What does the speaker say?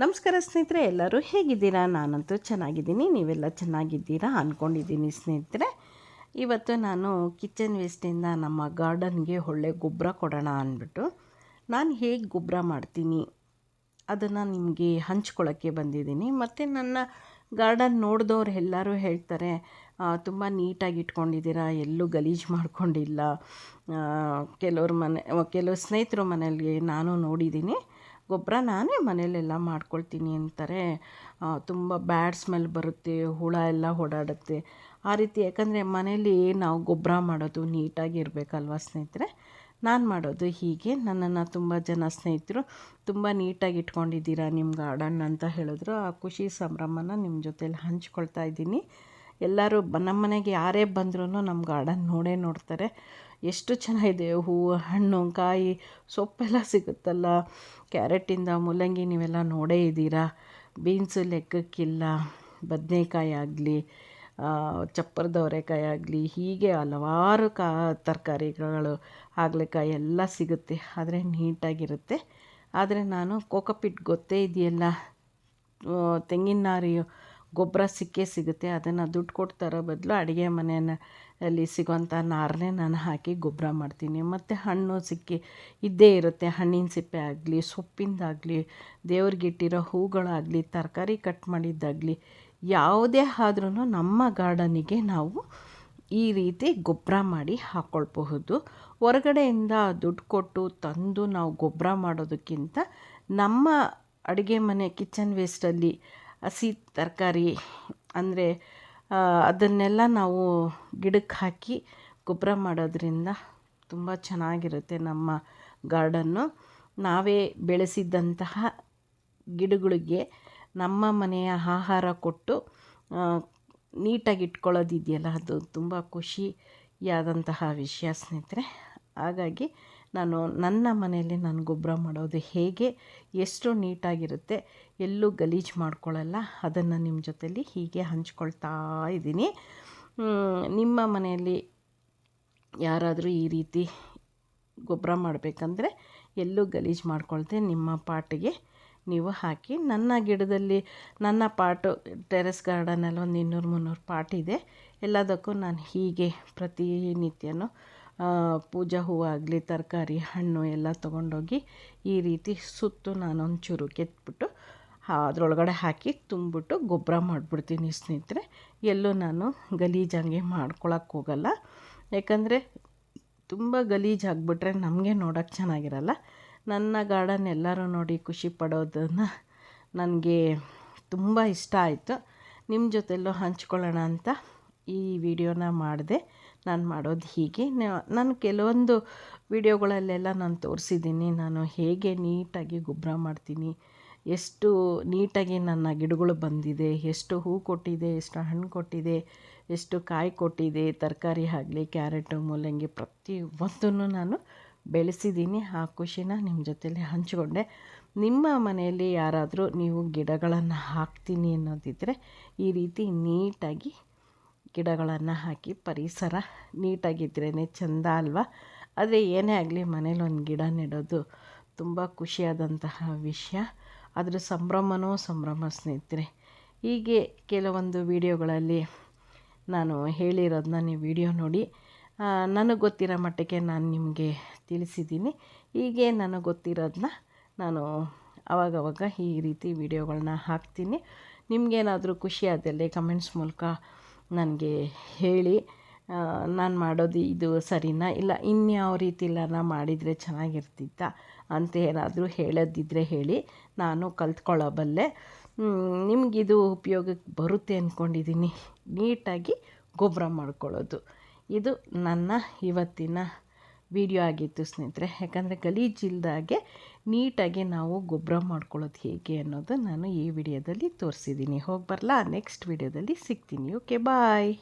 ನಮಸ್ಕಾರ ಸ್ನೇಹಿತರೆ, ಎಲ್ಲರೂ ಹೇಗಿದ್ದೀರಾ? ನಾನಂತೂ ಚೆನ್ನಾಗಿದ್ದೀನಿ. ನೀವೆಲ್ಲ ಚೆನ್ನಾಗಿದ್ದೀರಾ ಅಂದ್ಕೊಂಡಿದ್ದೀನಿ ಸ್ನೇಹಿತರೆ. ಇವತ್ತು ನಾನು ಕಿಚನ್ ವೇಸ್ಟಿಂದ ನಮ್ಮ ಗಾರ್ಡನ್ಗೆ ಒಳ್ಳೆ ಗೊಬ್ಬರ ಕೊಡೋಣ ಅಂದ್ಬಿಟ್ಟು ನಾನು ಹೇಗೆ ಗೊಬ್ಬರ ಮಾಡ್ತೀನಿ ಅದನ್ನು ನಿಮಗೆ ಹಂಚ್ಕೊಳ್ಳೋಕ್ಕೆ ಬಂದಿದ್ದೀನಿ. ಮತ್ತು ನನ್ನ ಗಾರ್ಡನ್ ನೋಡಿದವ್ರು ಎಲ್ಲರೂ ಹೇಳ್ತಾರೆ ತುಂಬ ನೀಟಾಗಿ ಇಟ್ಕೊಂಡಿದ್ದೀರಾ, ಎಲ್ಲೂ ಗಲೀಜು ಮಾಡ್ಕೊಂಡಿಲ್ಲ. ಕೆಲವ್ರ ಮನೆ, ಕೆಲವು ಸ್ನೇಹಿತರ ಮನೆಯಲ್ಲಿ ನಾನು ನೋಡಿದ್ದೀನಿ. ಗೊಬ್ಬರ ನಾನೇ ಮನೆಯಲ್ಲೆಲ್ಲ ಮಾಡ್ಕೊಳ್ತೀನಿ ಅಂತಾರೆ. ತುಂಬ ಬ್ಯಾಡ್ ಸ್ಮೆಲ್ ಬರುತ್ತೆ, ಹುಳ ಎಲ್ಲ ಓಡಾಡುತ್ತೆ. ಆ ರೀತಿ ಯಾಕಂದರೆ ಮನೇಲಿ ನಾವು ಗೊಬ್ಬರ ಮಾಡೋದು ನೀಟಾಗಿ ಇರಬೇಕಲ್ವ ಸ್ನೇಹಿತರೆ? ನಾನು ಮಾಡೋದು ಹೀಗೆ. ನನ್ನನ್ನು ತುಂಬ ಜನ ಸ್ನೇಹಿತರು ತುಂಬ ನೀಟಾಗಿ ಇಟ್ಕೊಂಡಿದ್ದೀರಾ ನಿಮ್ಮ ಗಾರ್ಡನ್ ಅಂತ ಹೇಳಿದ್ರು. ಆ ಖುಷಿ ಸಂಭ್ರಮನ ನಿಮ್ಮ ಜೊತೇಲಿ ಹಂಚ್ಕೊಳ್ತಾ ಇದ್ದೀನಿ. ಎಲ್ಲರೂ ನಮ್ಮ ಮನೆಗೆ ಯಾರೇ ಬಂದ್ರೂ ನಮ್ಮ ಗಾರ್ಡನ್ ನೋಡೇ ನೋಡ್ತಾರೆ. ಎಷ್ಟು ಚೆನ್ನಾಗಿದೆ, ಹೂವು, ಹಣ್ಣು, ಕಾಯಿ, ಸೊಪ್ಪೆಲ್ಲ ಸಿಗುತ್ತಲ್ಲ. ಕ್ಯಾರೆಟಿಂದ ಮೂಲಂಗಿ ನೀವೆಲ್ಲ ನೋಡೇ ಇದ್ದೀರಾ. ಬೀನ್ಸು ಲೆಕ್ಕಕ್ಕಿಲ್ಲ, ಬದನೇಕಾಯಿ ಆಗಲಿ ಚಪ್ಪರದವರೆಕಾಯಿ ಆಗಲಿ, ಹೀಗೆ ಹಲವಾರು ಕಾ, ತರಕಾರಿಗಳು, ಹಾಗಲಕಾಯಿ ಎಲ್ಲ ಸಿಗುತ್ತೆ. ಆದರೆ ನೀಟಾಗಿರುತ್ತೆ. ಆದರೆ ನಾನು ಕೋಕೋಪಿಟ್ ಗೊತ್ತೇ ಇದೆಯಲ್ಲ ತೆಂಗಿನ ನಾರಿ ಗೊಬ್ಬರ ಸಿಕ್ಕೇ ಸಿಗುತ್ತೆ, ಅದನ್ನು ದುಡ್ಡು ಕೊಟ್ಟು ತರೋ ಬದಲು ಅಡುಗೆ ಮನೆಯ ಅಲ್ಲಿ ಸಿಗೋಂಥ ನಾರನ್ನೇ ನಾನು ಹಾಕಿ ಗೊಬ್ಬರ ಮಾಡ್ತೀನಿ. ಮತ್ತು ಹಣ್ಣು ಸಿಕ್ಕಿ, ಇದ್ದೇ ಇರುತ್ತೆ. ಹಣ್ಣಿನ ಸಿಪ್ಪೆ ಆಗಲಿ, ಸೊಪ್ಪಿಂದಾಗಲಿ ದೇವ್ರಿಗಿಟ್ಟಿರೋ ಹೂಗಳಾಗಲಿ, ತರಕಾರಿ ಕಟ್ ಮಾಡಿದ್ದಾಗಲಿ, ಯಾವುದೇ ಆದ್ರೂ ನಮ್ಮ ಗಾರ್ಡನಿಗೆ ನಾವು ಈ ರೀತಿ ಗೊಬ್ಬರ ಮಾಡಿ ಹಾಕ್ಕೊಳ್ಬಹುದು ಹೊರಗಡೆಯಿಂದ ದುಡ್ಡು ಕೊಟ್ಟು ತಂದು ನಾವು ಗೊಬ್ಬರ ಮಾಡೋದಕ್ಕಿಂತ ನಮ್ಮ ಅಡುಗೆ ಮನೆ, ಕಿಚನ್ ವೇಸ್ಟಲ್ಲಿ ಹಸಿ ತರಕಾರಿ ಅಂದರೆ ಅದನ್ನೆಲ್ಲ ನಾವು ಗಿಡಕ್ಕೆ ಹಾಕಿ ಗೊಬ್ಬರ ಮಾಡೋದ್ರಿಂದ ತುಂಬ ಚೆನ್ನಾಗಿರುತ್ತೆ ನಮ್ಮ ಗಾರ್ಡನ್ನು. ನಾವೇ ಬೆಳೆಸಿದ್ದಂತಹ ಗಿಡಗಳಿಗೆ ನಮ್ಮ ಮನೆಯ ಆಹಾರ ಕೊಟ್ಟು ನೀಟಾಗಿ ಇಟ್ಕೊಳ್ಳೋದಿದೆಯಲ್ಲ, ಅದು ತುಂಬ ಖುಷಿಯಾದಂತಹ ವಿಷಯ ಸ್ನೇಹಿತರೆ. ಹಾಗಾಗಿ ನಾನು ನನ್ನ ಮನೆಯಲ್ಲಿ ನಾನು ಗೊಬ್ಬರ ಮಾಡೋದು ಹೇಗೆ, ಎಷ್ಟು ನೀಟಾಗಿರುತ್ತೆ, ಎಲ್ಲೂ ಗಲೀಜು ಮಾಡ್ಕೊಳ್ಳಲ್ಲ, ಅದನ್ನು ನಿಮ್ಮ ಜೊತೆಯಲ್ಲಿ ಹೀಗೆ ಹಂಚ್ಕೊಳ್ತಾ ಇದ್ದೀನಿ. ನಿಮ್ಮ ಮನೆಯಲ್ಲಿ ಯಾರಾದರೂ ಈ ರೀತಿ ಗೊಬ್ಬರ ಮಾಡಬೇಕಂದ್ರೆ ಎಲ್ಲೂ ಗಲೀಜು ಮಾಡ್ಕೊಳ್ದೆ ನಿಮ್ಮ ಪಾಟಿಗೆ ನೀವು ಹಾಕಿ. ನನ್ನ ಗಿಡದಲ್ಲಿ, ನನ್ನ ಪಾಟು, ಟೆರೆಸ್ ಗಾರ್ಡನಲ್ಲಿ ಒಂದು ಇನ್ನೂರು ಮುನ್ನೂರು ಪಾಟ್ ಇದೆ. ಎಲ್ಲದಕ್ಕೂ ನಾನು ಹೀಗೆ ಪ್ರತಿನಿತ್ಯನೂ ಪೂಜಾ ಆಗಲಿ, ತರಕಾರಿ, ಹಣ್ಣು ಎಲ್ಲ ತೊಗೊಂಡೋಗಿ ಈ ರೀತಿ ಸುತ್ತು ನಾನೊಂಚೂರು ಕೆತ್ಬಿಟ್ಟು ಅದರೊಳಗಡೆ ಹಾಕಿ ತುಂಬಿಬಿಟ್ಟು ಗೊಬ್ಬರ ಮಾಡಿಬಿಡ್ತೀನಿ ಸ್ನೇಹಿತರೆ. ಎಲ್ಲೂ ನಾನು ಗಲೀಜಾಗೆ ಮಾಡ್ಕೊಳಕ್ಕೆ ಹೋಗಲ್ಲ. ಯಾಕಂದರೆ ತುಂಬ ಗಲೀಜಾಗ್ಬಿಟ್ರೆ ನಮಗೆ ನೋಡೋಕ್ಕೆ ಚೆನ್ನಾಗಿರಲ್ಲ. ನನ್ನ ಗಾರ್ಡನ್ ಎಲ್ಲರೂ ನೋಡಿ ಖುಷಿ ಪಡೋದನ್ನು ನನಗೆ ತುಂಬ ಇಷ್ಟ ಆಯಿತು. ನಿಮ್ಮ ಜೊತೆಲ್ಲೂ ಹಂಚ್ಕೊಳ್ಳೋಣ ಅಂತ ಈ ವಿಡಿಯೋನ ಮಾಡಿದೆ. ನಾನು ಮಾಡೋದು ಹೀಗೆ. ನಾನು ಕೆಲವೊಂದು ವಿಡಿಯೋಗಳಲ್ಲೆಲ್ಲ ನಾನು ತೋರಿಸಿದ್ದೀನಿ. ನಾನು ಹೇಗೆ ನೀಟಾಗಿ ಗೊಬ್ಬರ ಮಾಡ್ತೀನಿ, ಎಷ್ಟು ನೀಟಾಗಿ ನನ್ನ ಗಿಡಗಳು ಬಂದಿದೆ, ಎಷ್ಟು ಹೂ ಕೊಟ್ಟಿದೆ, ಎಷ್ಟು ಹಣ್ಣು ಕೊಟ್ಟಿದೆ, ಎಷ್ಟು ಕಾಯಿ ಕೊಟ್ಟಿದೆ, ತರಕಾರಿ ಆಗಲಿ, ಕ್ಯಾರೆಟು, ಮೂಲಂಗಿ ಪ್ರತಿ ಒಂದನ್ನು ನಾನು ಬೆಳೆಸಿದ್ದೀನಿ. ಆ ಖುಷಿನ ನಿಮ್ಮ ಜೊತೆಲಿ ಹಂಚಿಕೊಂಡೆ. ನಿಮ್ಮ ಮನೆಯಲ್ಲಿ ಯಾರಾದರೂ ನೀವು ಗಿಡಗಳನ್ನು ಹಾಕ್ತೀನಿ ಅನ್ನೋದಿದ್ದರೆ ಈ ರೀತಿ ನೀಟಾಗಿ ಗಿಡಗಳನ್ನು ಹಾಕಿ ಪರಿಸರ ನೀಟಾಗಿದ್ರೇ ಚೆಂದ ಅಲ್ವಾ? ಆದರೆ ಏನೇ ಆಗಲಿ ಮನೇಲಿ ಒಂದು ಗಿಡ ನೆಡೋದು ತುಂಬ ಖುಷಿಯಾದಂತಹ ವಿಷಯ. ಅದರ ಸಂಭ್ರಮನೋ ಸಂಭ್ರಮ ಸ್ನೇಹಿತರೆ, ಹೀಗೆ ಕೆಲವೊಂದು ವಿಡಿಯೋಗಳಲ್ಲಿ ನಾನು ಹೇಳಿರೋದನ್ನ ನೀವು ವಿಡಿಯೋ ನೋಡಿ ನನಗೆ ಗೊತ್ತಿರೋ ಮಟ್ಟಿಗೆ ನಾನು ನಿಮಗೆ ತಿಳಿಸಿದ್ದೀನಿ. ಹೀಗೆ ನನಗೆ ಗೊತ್ತಿರೋದನ್ನ ನಾನು ಅವಾಗವಾಗ ಈ ರೀತಿ ವಿಡಿಯೋಗಳನ್ನ ಹಾಕ್ತೀನಿ. ನಿಮಗೇನಾದರೂ ಖುಷಿ ಆದಲ್ಲಿ ಕಮೆಂಟ್ಸ್ ಮೂಲಕ ನನಗೆ ಹೇಳಿ ನಾನು ಮಾಡೋದು ಇದು ಸರಿನಾ? ಇಲ್ಲ, ಇನ್ಯಾವ ರೀತಿ ನಾನು ಮಾಡಿದರೆ ಚೆನ್ನಾಗಿರ್ತಿತ್ತ? ಅಂತ ಏನಾದರೂ ಹೇಳೋದಿದ್ದರೆ ಹೇಳಿ, ನಾನು ಕಲ್ತ್ಕೊಳ್ಳೋಬಲ್ಲೆ ನಿಮಗಿದು ಉಪಯೋಗಕ್ಕೆ ಬರುತ್ತೆ ಅಂದ್ಕೊಂಡಿದ್ದೀನಿ ನೀಟಾಗಿ ಗೊಬ್ಬರ ಮಾಡ್ಕೊಳ್ಳೋದು. ಇದು ನನ್ನ ಇವತ್ತಿನ ವಿಡಿಯೋ ಆಗಿತ್ತು ಸ್ನೇಹಿತರೆ. ಯಾಕಂದರೆ ಗಲೀಜಿಲ್ದಾಗೆ ನೀಟಾಗಿ ನಾವು ಗೊಬ್ಬರ ಮಾಡ್ಕೊಳ್ಳೋದು ಹೇಗೆ ಅನ್ನೋದು ನಾನು ಈ ವಿಡಿಯೋದಲ್ಲಿ ತೋರಿಸಿದ್ದೀನಿ. ಹೋಗಿ ಬರಲಾ ನೆಕ್ಸ್ಟ್ ವಿಡಿಯೋದಲ್ಲಿ ಸಿಗ್ತೀನಿ. Okay bye